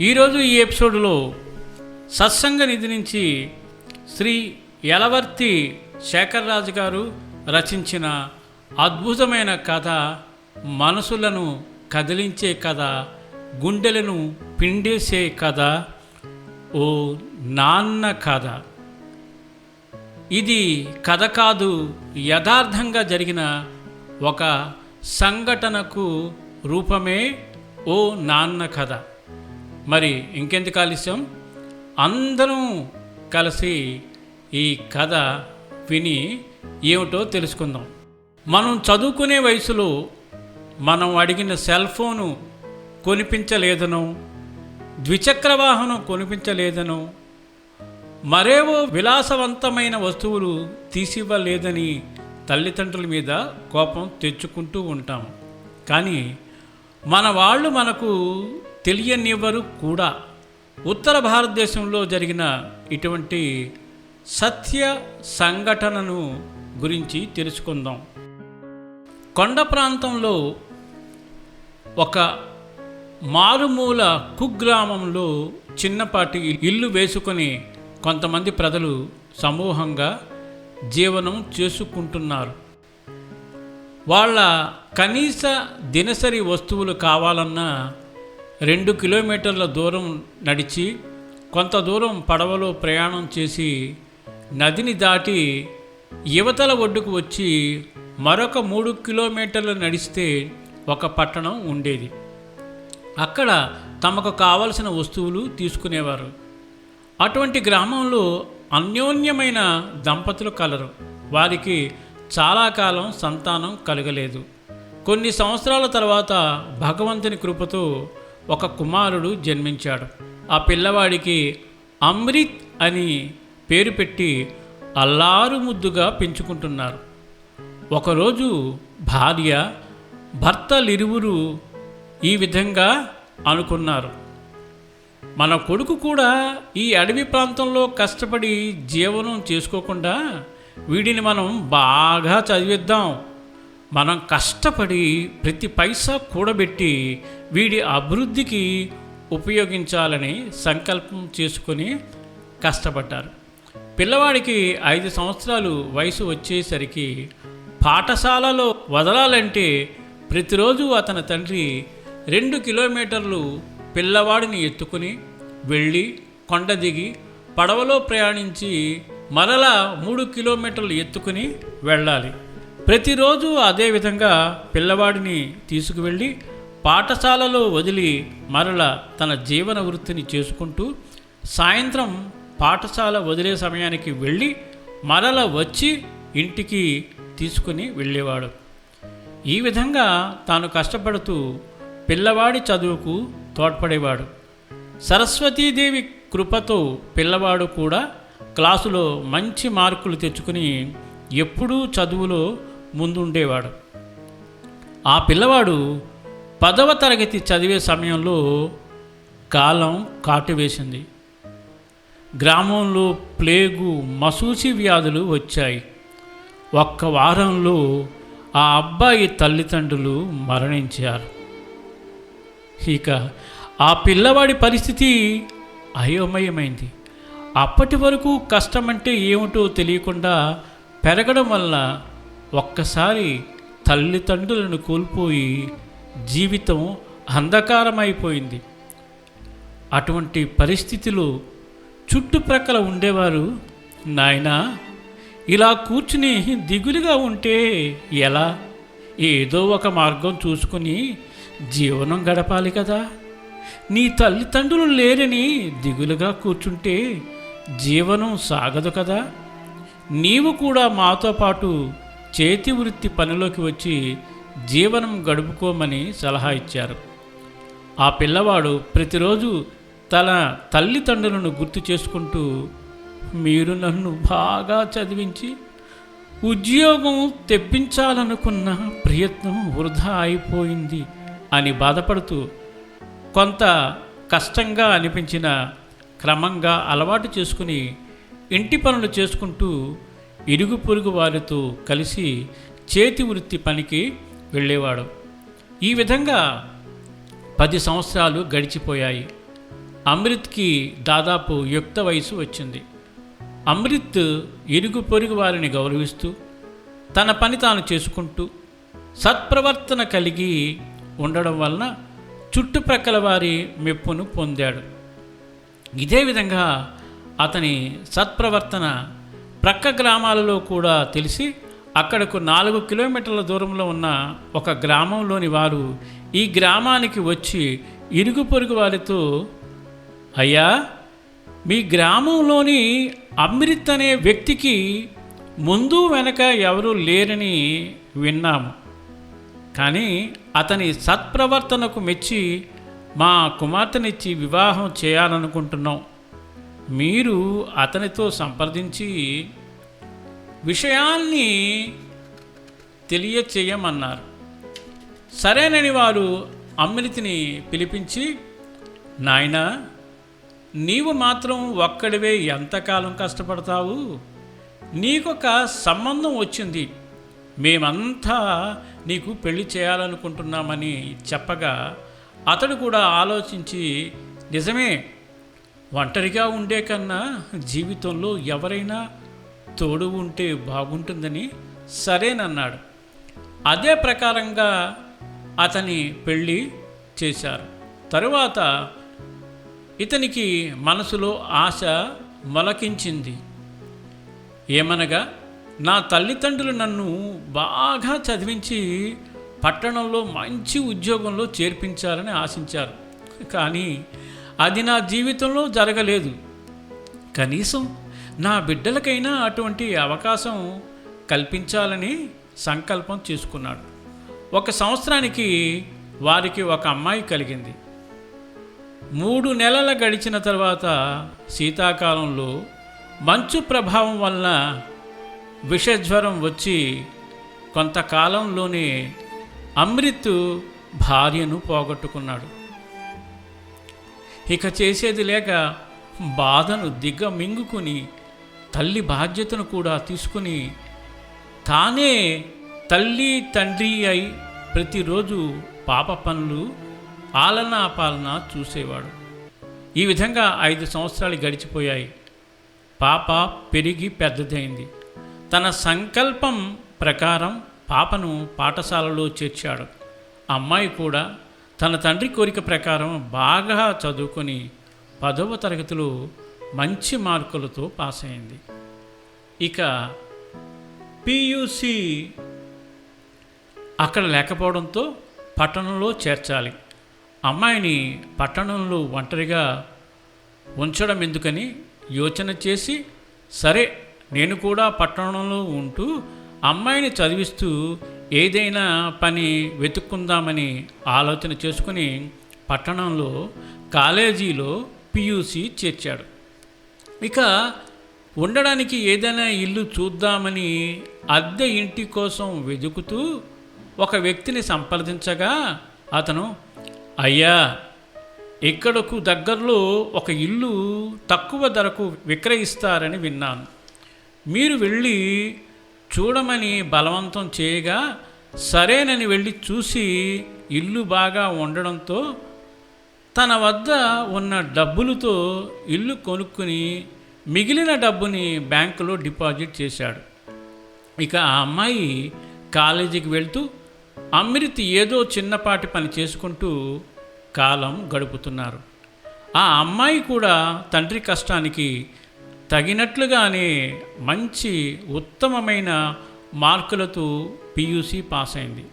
ఈరోజు ఈ ఎపిసోడ్లో సత్సంగ నిధి నుంచి శ్రీ యలవర్తి శేఖర్రాజు గారు రచించిన అద్భుతమైన కథ మనసులను కదిలించే కథ గుండెలను పిండేసే కథ ఓ నాన్న కథ. ఇది కథ కాదు యథార్థంగా జరిగిన ఒక సంఘటనకు రూపమే ఓ నాన్న కథ. మరి ఇంకెందుకు ఆలస్యం? అందరం కలిసి ఈ కథ విని ఏమిటో తెలుసుకుందాం. మనం చదువుకునే వయసులో మనం అడిగిన సెల్ ఫోను కొనిపించలేదనో ద్విచక్ర వాహనం కొనిపించలేదనో మరేవో విలాసవంతమైన వస్తువులు తీసివ్వలేదని తల్లిదండ్రుల మీద కోపం తెచ్చుకుంటూ ఉంటాం. కానీ మన వాళ్ళు మనకు తెలియనివ్వరు కూడా ఉత్తర భారతదేశంలో జరిగిన ఇటువంటి సత్య సంఘటనను గురించి తెలుసుకుందాం. కొండ ప్రాంతంలో ఒక మారుమూల కుగ్రామంలో చిన్నపాటి ఇల్లు వేసుకొని కొంతమంది ప్రజలు సమూహంగా జీవనం చేసుకుంటున్నారు. వాళ్ళ కనీస దినసరి వస్తువులు కావాలన్నా రెండు కిలోమీటర్ల దూరం నడిచి కొంత దూరం పడవలో ప్రయాణం చేసి నదిని దాటి యువతల ఒడ్డుకు వచ్చి మరొక మూడు కిలోమీటర్లు నడిస్తే ఒక పట్టణం ఉండేది. అక్కడ తమకు కావలసిన వస్తువులు తీసుకునేవారు. అటువంటి గ్రామంలో అన్యోన్యమైన దంపతులు కలరు. వారికి చాలా కాలం సంతానం కలగలేదు. కొన్ని సంవత్సరాల తర్వాత భగవంతుని కృపతో ఒక కుమారుడు జన్మించాడు. ఆ పిల్లవాడికి అమృత్ అని పేరు పెట్టి అల్లారు ముద్దుగా పెంచుకుంటున్నారు. ఒకరోజు భార్య భర్తలిరువురు ఈ విధంగా అనుకున్నారు. మన కొడుకు కూడా ఈ అడవి ప్రాంతంలో కష్టపడి జీవనం చేసుకోకుండా వీడిని మనం బాగా చదివిద్దాం. మనం కష్టపడి ప్రతి పైసా కూడబెట్టి వీడి అభివృద్ధికి ఉపయోగించాలని సంకల్పం చేసుకొని కష్టపడ్డారు. పిల్లవాడికి ఐదు సంవత్సరాలు వయసు వచ్చేసరికి పాఠశాలలో వదలాలంటే ప్రతిరోజు అతని తండ్రి రెండు కిలోమీటర్లు పిల్లవాడిని ఎత్తుకుని వెళ్ళి కొండ దిగి పడవలో ప్రయాణించి మరలా మూడు కిలోమీటర్లు ఎత్తుకుని వెళ్ళాలి. ప్రతిరోజు అదే విధంగా పిల్లవాడిని తీసుకువెళ్ళి పాఠశాలలో వదిలి మరల తన జీవన వృత్తిని చేసుకుంటూ సాయంత్రం పాఠశాల వదిలే సమయానికి వెళ్ళి మరల వచ్చి ఇంటికి తీసుకుని వెళ్ళేవాడు. ఈ విధంగా తాను కష్టపడుతూ పిల్లవాడి చదువుకు తోడ్పడేవాడు. సరస్వతీదేవి కృపతో పిల్లవాడు కూడా క్లాసులో మంచి మార్కులు తెచ్చుకుని ఎప్పుడూ చదువులో ముందుండేవాడు. ఆ పిల్లవాడు పదవ తరగతి చదివే సమయంలో కాలం కాటువేసింది గ్రామంలో ప్లేగు మసూచి వ్యాధులు వచ్చాయి. ఒక్క వారంలో ఆ అబ్బాయి తల్లిదండ్రులు మరణించారు. ఇక ఆ పిల్లవాడి పరిస్థితి అయోమయమైంది. అప్పటి వరకు కష్టమంటే ఏమిటో తెలియకుండా పెరగడం వల్ల ఒక్కసారి తల్లిదండ్రులను కోల్పోయి జీవితం అంధకారమైపోయింది. అటువంటి పరిస్థితిలో చుట్టుప్రక్కల ఉండేవారు నాయనా ఇలా కూర్చుని దిగులుగా ఉంటే ఎలా? ఏదో ఒక మార్గం చూసుకుని జీవనం గడపాలి కదా. నీ తల్లిదండ్రులు లేరని దిగులుగా కూర్చుంటే జీవనం సాగదు కదా. నీవు కూడా మాతో పాటు చేతి వృత్తి పనిలోకి వచ్చి జీవనం గడుపుకోమని సలహా ఇచ్చారు. ఆ పిల్లవాడు ప్రతిరోజు తన తల్లిదండ్రులను గుర్తు చేసుకుంటూ మీరు నన్ను బాగా చదివించి ఉద్యోగం తెప్పించాలనుకున్న ప్రయత్నం వృధా అయిపోయింది అని బాధపడుతూ కొంత కష్టంగా అనిపించిన క్రమంగా అలవాటు చేసుకుని ఇంటి పనులు చేసుకుంటూ ఇరుగు పొరుగు వారితో కలిసి చేతి వృత్తి పనికి వెళ్ళేవాడు. ఈ విధంగా పది సంవత్సరాలు గడిచిపోయాయి. అమృత్కి దాదాపు యుక్త వయసు వచ్చింది. అమృత్ ఇరుగు పొరుగు వారిని గౌరవిస్తూ తన పని తాను చేసుకుంటూ సత్ప్రవర్తన కలిగి ఉండడం వలన చుట్టుప్రక్కల వారి మెప్పును పొందాడు. ఇదే విధంగా అతని సత్ప్రవర్తన ప్రక్క గ్రామాలలో కూడా తెలిసి అక్కడకు నాలుగు కిలోమీటర్ల దూరంలో ఉన్న ఒక గ్రామంలోని వారు ఈ గ్రామానికి వచ్చి ఇరుగు పొరుగు వారితో అయ్యా మీ గ్రామంలోని అమృత్ అనే వ్యక్తికి ముందు వెనక ఎవరూ లేరని విన్నాము. కానీ అతని సత్ప్రవర్తనకు మెచ్చి మా కుమార్తెనిచ్చి వివాహం చేయాలనుకుంటున్నాం. మీరు అతనితో సంప్రదించి విషయాన్ని తెలియచేయమన్నారు. సరేనని వారు అమృతిని పిలిపించి నాయనా నీవు మాత్రం ఒక్కడివే ఎంతకాలం కష్టపడతావు? నీకొక సంబంధం వచ్చింది. మేమంతా నీకు పెళ్ళి చేయాలనుకుంటున్నామని చెప్పగా అతడు కూడా ఆలోచించి నిజమే ఒంటరిగా ఉండే కన్నా జీవితంలో ఎవరైనా తోడు ఉంటే బాగుంటుందని సరేనన్నాడు. అదే ప్రకారంగా అతని పెళ్ళి చేశారు. తరువాత ఇతనికి మనసులో ఆశ మొలకించింది. ఏమనగా నా తల్లిదండ్రులు నన్ను బాగా చదివించి పట్టణంలో మంచి ఉద్యోగంలో చేర్పించాలని ఆశించారు. కానీ అది నా జీవితంలో జరగలేదు. కనీసం నా బిడ్డలకైనా అటువంటి అవకాశం కల్పించాలని సంకల్పం చేసుకున్నాడు. ఒక సంవత్సరానికి వారికి ఒక అమ్మాయి కలిగింది. మూడు నెలల గడిచిన తర్వాత శీతాకాలంలో మంచు ప్రభావం వలన విషజ్వరం వచ్చి కొంతకాలంలోనే అమృత్ భార్యను పోగొట్టుకున్నాడు. ఇక చేసేది లేక బాధను దిగ్గమింగుకుని తల్లి బాధ్యతను కూడా తీసుకుని తానే తల్లి తండ్రి అయి ప్రతిరోజు పాప పనులు ఆలన పాలన చూసేవాడు. ఈ విధంగా ఐదు సంవత్సరాలు గడిచిపోయాయి. పాప పెరిగి పెద్దదైంది. తన సంకల్పం ప్రకారం పాపను పాఠశాలలో చేర్చాడు. అమ్మాయి కూడా తన తండ్రి కోరిక ప్రకారం బాగా చదువుకొని పదవ తరగతిలో మంచి మార్కులతో పాస్ అయింది. ఇక పియూసి అక్కడ లేకపోవడంతో పట్టణంలో చేర్చాలి. అమ్మాయిని పట్టణంలో ఒంటరిగా ఉంచడం ఎందుకని యోచన చేసి సరే నేను కూడా పట్టణంలో ఉంటూ అమ్మాయిని చదివిస్తూ ఏదైనా పని వెతుక్కుందామని ఆలోచన చేసుకుని పట్టణంలో కాలేజీలో పియూసి చేర్చాడు. ఇక ఉండడానికి ఏదైనా ఇల్లు చూద్దామని అద్దె ఇంటి కోసం వెతుకుతూ ఒక వ్యక్తిని సంప్రదించగా అతను అయ్యా ఇక్కడకు దగ్గరలో ఒక ఇల్లు తక్కువ ధరకు విక్రయిస్తారని విన్నాను. మీరు వెళ్ళి చూడమని బలవంతం చేయగా సరేనని వెళ్ళి చూసి ఇల్లు బాగా ఉండడంతో తన వద్ద ఉన్న డబ్బులతో ఇల్లు కొనుక్కుని మిగిలిన డబ్బుని బ్యాంకులో డిపాజిట్ చేశాడు. ఇక ఆ అమ్మాయి కాలేజీకి వెళ్తూ అమృత్ ఏదో చిన్నపాటి పని చేసుకుంటూ కాలం గడుపుతున్నారు. ఆ అమ్మాయి కూడా తండ్రి కష్టానికి తగినట్లుగానే మంచి ఉత్తమమైన మార్కులతో పియూసీ పాస్ అయింది.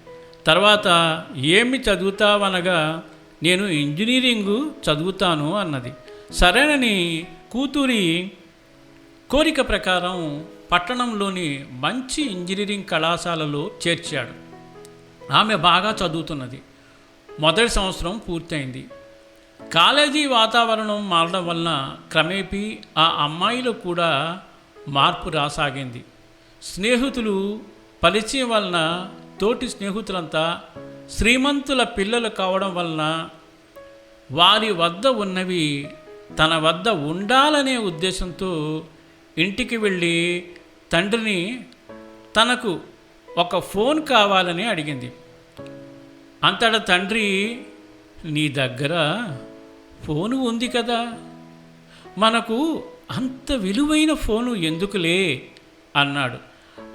తర్వాత ఏమి చదువుతావనగా నేను ఇంజనీరింగు చదువుతాను అన్నది. సరేనని కూతురి కోరిక ప్రకారం పట్టణంలోని మంచి ఇంజనీరింగ్ కళాశాలలో చేర్చాడు. ఆమె బాగా చదువుతున్నది. మొదటి సంవత్సరం పూర్తయింది. కాలేజీ వాతావరణం మారడం వలన క్రమేపీ ఆ అమ్మాయిలో కూడా మార్పు రాసాగింది. స్నేహితులు పరిచయం వలన తోటి స్నేహితులంతా శ్రీమంతుల పిల్లలు కావడం వలన వారి వద్ద ఉన్నవి తన వద్ద ఉండాలనే ఉద్దేశంతో ఇంటికి వెళ్ళి తండ్రిని తనకు ఒక ఫోన్ కావాలని అడిగింది. అంతటా తండ్రి నీ దగ్గర ఫోను ఉంది కదా. మనకు అంత విలువైన ఫోను ఎందుకులే? అన్నాడు.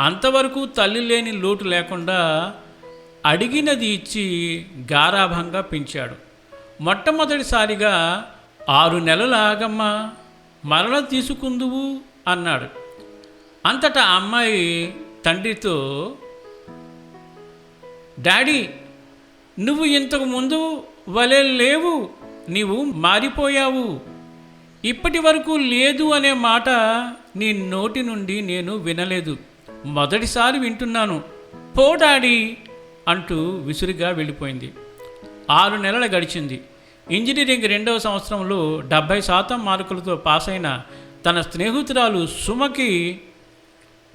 అంతవరకు తల్లి లేని లోటు లేకుండా అడిగినది ఇచ్చి గారాభంగా పెంచాడు. మొట్టమొదటిసారిగా ఆరు నెలల ఆగమ్మా మరల తీసుకుందువు అన్నాడు. అంతటా అమ్మాయి తండ్రితో డాడీ నువ్వు ఇంతకు ముందు వలే లేవు నీవు మారిపోయావు. ఇప్పటి వరకు లేదు అనే మాట నీ నోటి నుండి నేను వినలేదు. మొదటిసారి వింటున్నాను. పో డాడీ అంటూ విసురుగా వెళ్ళిపోయింది. ఆరు నెలలు గడిచింది. ఇంజనీరింగ్ రెండవ సంవత్సరంలో డెబ్భై శాతం మార్కులతో పాస్ అయిన తన స్నేహితురాలు సుమకి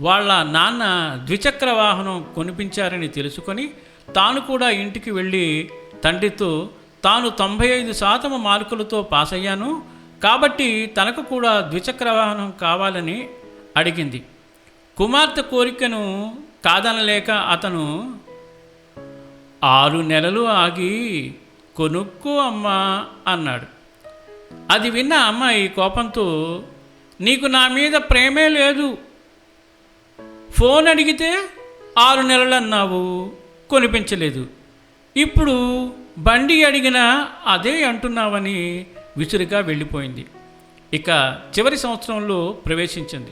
వాళ్ళ నాన్న ద్విచక్ర వాహనం కొనిపించారని తెలుసుకొని తాను కూడా ఇంటికి వెళ్ళి తండ్రితో తాను తొంభై ఐదు శాతము మార్కులతో పాస్ అయ్యాను కాబట్టి తనకు కూడా ద్విచక్ర వాహనం కావాలని అడిగింది. కుమార్తె కోరికను కాదనలేక అతను ఆరు నెలలు ఆగి కొనుక్కో అమ్మా అన్నాడు. అది విన్న అమ్మాయి కోపంతో నీకు నా మీద ప్రేమే లేదు. ఫోన్ అడిగితే ఆరు నెలలు అన్నావు. కొనిపించలేదు. ఇప్పుడు బండి అడిగినా అదే అంటున్నావని విసురుగా వెళ్ళిపోయింది. ఇక చివరి సంవత్సరంలో ప్రవేశించింది.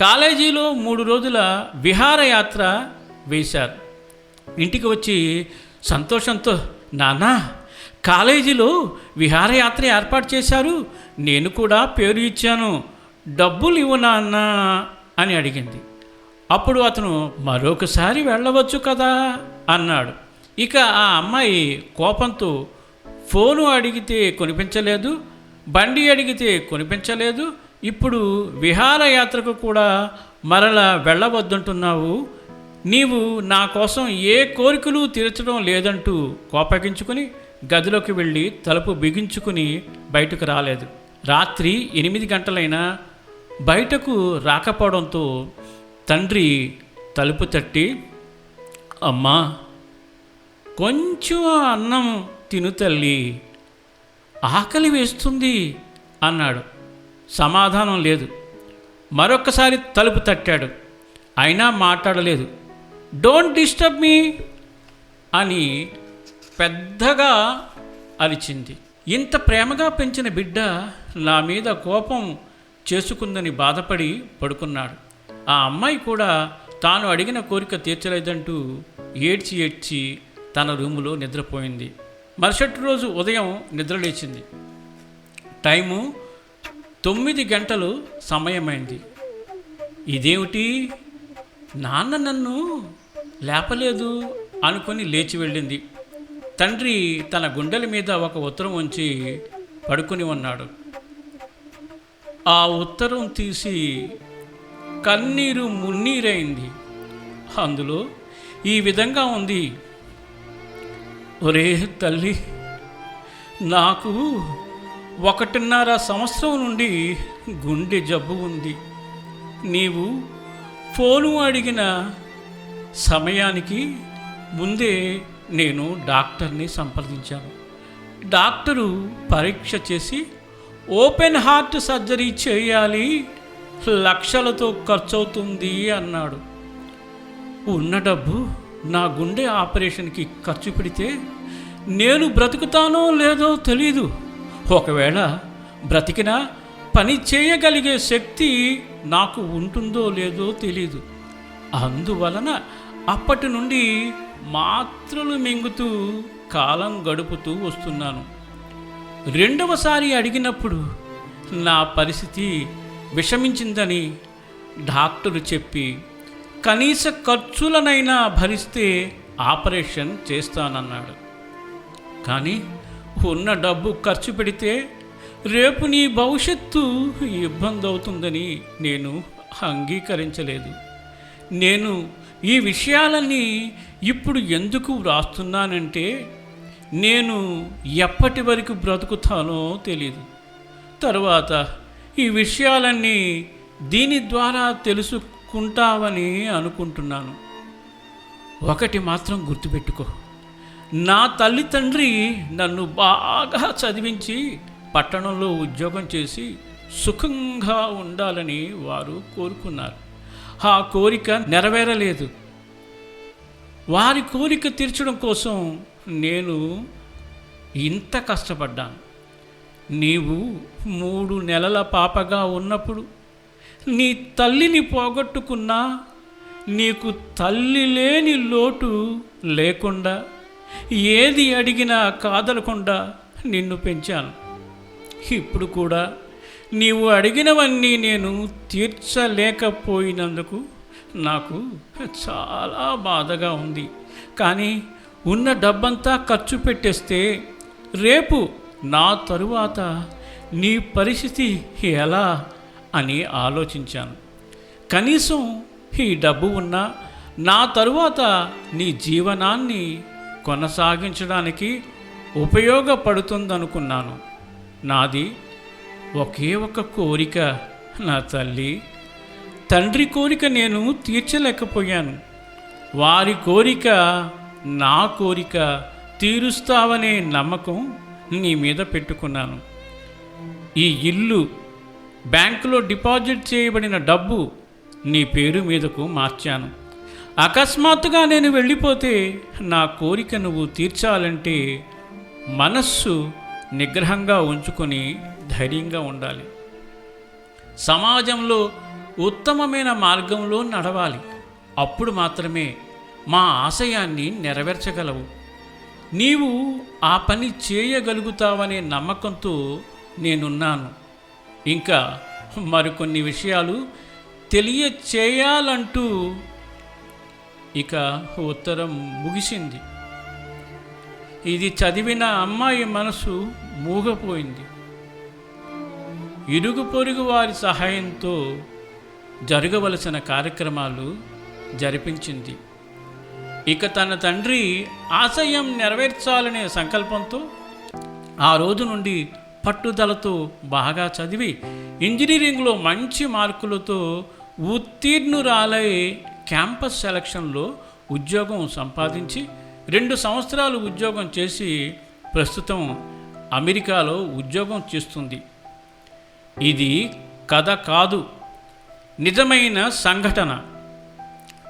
కాలేజీలో మూడు రోజుల విహారయాత్ర వేశారు. ఇంటికి వచ్చి సంతోషంతో నానా కాలేజీలో విహారయాత్ర ఏర్పాటు చేశారు. నేను కూడా పేరు ఇచ్చాను. డబ్బులు ఇవ్వు నాన్న అని అడిగింది. అప్పుడు అతను మరొకసారి వెళ్ళవచ్చు కదా అన్నాడు. ఇక ఆ అమ్మాయి కోపంతో ఫోను అడిగితే కొనిపించలేదు బండి అడిగితే కొనిపించలేదు ఇప్పుడు విహారయాత్రకు కూడా మరల వెళ్ళవద్దంటున్నావు. నీవు నా కోసం ఏ కోరికలు తీర్చడం లేదంటూ కోపగించుకుని గదిలోకి వెళ్ళి తలుపు బిగించుకుని బయటకు రాలేదు. రాత్రి ఎనిమిది గంటలైనా బయటకు రాకపోవడంతో తండ్రి తలుపు తట్టి అమ్మా కొంచెం అన్నం తిను తల్లి. ఆకలి వేస్తుంది అన్నాడు. సమాధానం లేదు. మరొకసారి తలుపు తట్టాడు. అయినా మాట్లాడలేదు. డోంట్ డిస్టర్బ్ మీ అని పెద్దగా అరిచింది. ఇంత ప్రేమగా పెంచిన బిడ్డ నా మీద కోపం చేసుకుందని బాధపడి పడుకున్నాడు. ఆ అమ్మాయి కూడా తాను అడిగిన కోరిక తీర్చలేదంటూ ఏడ్చి ఏడ్చి తన రూములో నిద్రపోయింది. మరుసటి రోజు ఉదయం నిద్రలేచింది. టైము తొమ్మిది గంటలు సమయమైంది. ఇదేమిటి? నాన్న నన్ను లేపలేదు అనుకొని లేచి వెళ్ళింది. తండ్రి తన గుండెల మీద ఒక ఉత్తరం ఉంచి పడుకుని ఉన్నాడు. ఆ ఉత్తరం తీసి కన్నీరు మున్నీరైంది. అందులో ఈ విధంగా ఉంది. ఒరే తల్లి నాకు ఒకటిన్నర సంవత్సరం నుండి గుండె జబ్బు ఉంది. నీవు ఫోను అడిగిన సమయానికి ముందే నేను డాక్టర్ని సంప్రదించాను. డాక్టరు పరీక్ష చేసి ఓపెన్ హార్ట్ సర్జరీ చేయాలి లక్షలతో ఖర్చవుతుంది అన్నాడు. ఉన్న డబ్బు నా గుండె ఆపరేషన్కి ఖర్చు పెడితే నేను బ్రతుకుతానో లేదో తెలీదు. ఒకవేళ బ్రతికినా పని చేయగలిగే శక్తి నాకు ఉంటుందో లేదో తెలీదు. అందువలన అప్పటి నుండి మాత్రలు మింగుతూ కాలం గడుపుతూ వస్తున్నాను. రెండవసారి అడిగినప్పుడు నా పరిస్థితి విషమించిందని డాక్టరు చెప్పి కనీస ఖర్చులనైనా భరిస్తే ఆపరేషన్ చేస్తానన్నాడు. కానీ ఉన్న డబ్బు ఖర్చు పెడితే రేపు నీ భవిష్యత్తు ఇబ్బంది అవుతుందని నేను అంగీకరించలేదు. నేను ఈ విషయాలన్నీ ఇప్పుడు ఎందుకు వ్రాస్తున్నానంటే నేను ఎప్పటి వరకు బ్రతుకుతానో తెలీదు. తరువాత ఈ విషయాలన్నీ దీని ద్వారా తెలుసు తెలుసుకుంటావని అనుకుంటున్నాను. ఒకటి మాత్రం గుర్తుపెట్టుకో. నా తల్లి తండ్రి నన్ను బాగా చదివించి పట్టణంలో ఉద్యోగం చేసి సుఖంగా ఉండాలని వారు కోరుకున్నారు. ఆ కోరిక నెరవేరలేదు. వారి కోరిక తీర్చడం కోసం నేను ఇంత కష్టపడ్డాను. నీవు మూడు నెలల పాపగా ఉన్నప్పుడు నీ తల్లిని పోగొట్టుకున్నా నీకు తల్లి లేని లోటు లేకుండా ఏది అడిగినా కాదలకుండా నిన్ను పెంచాను. ఇప్పుడు కూడా నీవు అడిగినవన్నీ నేను తీర్చలేకపోయినందుకు నాకు చాలా బాధగా ఉంది. కానీ ఉన్న డబ్బంతా ఖర్చు పెట్టేస్తే రేపు నా తరువాత నీ పరిస్థితి ఎలా అని ఆలోచించాను. కనీసం ఈ డబ్బు ఉన్నా నా తరువాత నీ జీవనాన్ని కొనసాగించడానికి ఉపయోగపడుతుందనుకున్నాను. నాది ఒకే ఒక కోరిక నా తల్లి. తండ్రి కోరిక నేను తీర్చలేకపోయాను. వారి కోరిక నా కోరిక తీరుస్తావనే నమ్మకం నీ మీద పెట్టుకున్నాను. ఈ ఇల్లు బ్యాంకులో డిపాజిట్ చేయబడిన డబ్బు నీ పేరు మీదకు మార్చాను. అకస్మాత్తుగా నేను వెళ్ళిపోతే నా కోరిక నువ్వు తీర్చాలంటే మనస్సు నిగ్రహంగా ఉంచుకొని ధైర్యంగా ఉండాలి. సమాజంలో ఉత్తమమైన మార్గంలో నడవాలి. అప్పుడు మాత్రమే మా ఆశయాన్ని నెరవేర్చగలవు. నీవు ఆ పని చేయగలుగుతావనే నమ్మకంతో నేనున్నాను. ఇంకా మరికొన్ని విషయాలు తెలియచేయాలంటూ ఇక ఉత్తరం ముగిసింది. ఇది చదివిన అమ్మాయి మనసు మూగపోయింది. ఇరుగు పొరుగు వారి సహాయంతో జరగవలసిన కార్యక్రమాలు జరిపించింది. ఇక తన తండ్రి ఆశయం నెరవేర్చాలనే సంకల్పంతో ఆ రోజు నుండి పట్టుదలతో బాగా చదివి ఇంజనీరింగ్లో మంచి మార్కులతో ఉత్తీర్ణురాలై క్యాంపస్ సెలక్షన్లో ఉద్యోగం సంపాదించి రెండు సంవత్సరాలు ఉద్యోగం చేసి ప్రస్తుతం అమెరికాలో ఉద్యోగం చేస్తుంది. ఇది కథ కాదు నిజమైన సంఘటన.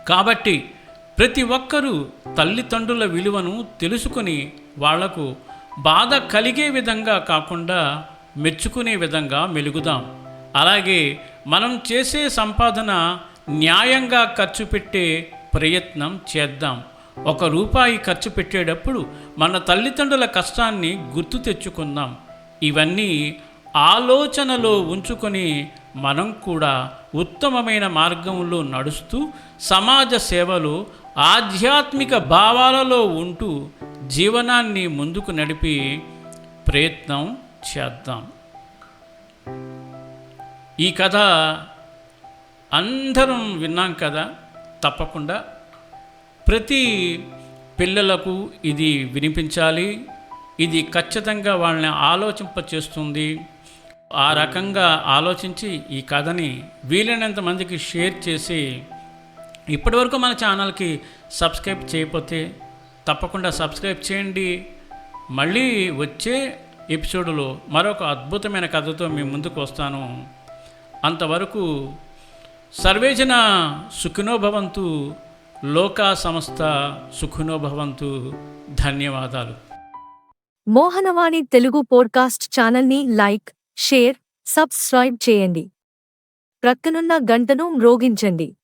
కాబట్టి ప్రతి ఒక్కరూ తల్లిదండ్రుల విలువను తెలుసుకొని వాళ్ళకు బాధ కలిగే విధంగా కాకుండా మెచ్చుకునే విధంగా మెలుగుదాం. అలాగే మనం చేసే సంపాదన న్యాయంగా ఖర్చు పెట్టే ప్రయత్నం చేద్దాం. ఒక రూపాయి ఖర్చు పెట్టేటప్పుడు మన తల్లిదండ్రుల కష్టాన్ని గుర్తు తెచ్చుకుందాం. ఇవన్నీ ఆలోచనలో ఉంచుకొని మనం కూడా ఉత్తమమైన మార్గంలో నడుస్తూ సమాజ సేవలో ఆధ్యాత్మిక భావాలలో ఉంటూ జీవనాన్ని ముందుకు నడిపి ప్రయత్నం చేద్దాం. ఈ కథ అందరం విన్నాం కదా? తప్పకుండా. ప్రతి పిల్లలకు ఇది వినిపించాలి. ఇది ఖచ్చితంగా వాళ్ళని ఆలోచింప చేస్తుంది ఆ రకంగా ఆలోచించి ఈ కథని వీలైనంత మందికి షేర్ చేసి ఇప్పటివరకు మన ఛానల్కి సబ్స్క్రైబ్ చేయకపోతే తప్పకుండా సబ్స్క్రైబ్ చేయండి. మళ్ళీ వచ్చే ఎపిసోడ్లో మరొక అద్భుతమైన కథతో మీ ముందుకు వస్తాను. అంతవరకు సర్వేజన సుఖినోభవంతు లోకా సంస్థ సుఖినోభవంతు. ధన్యవాదాలు. మోహనవాణి తెలుగు పోడ్కాస్ట్ ఛానల్ని లైక్ షేర్ సబ్స్క్రైబ్ చేయండి. ప్రక్కనున్న గంటను మ్రోగించండి.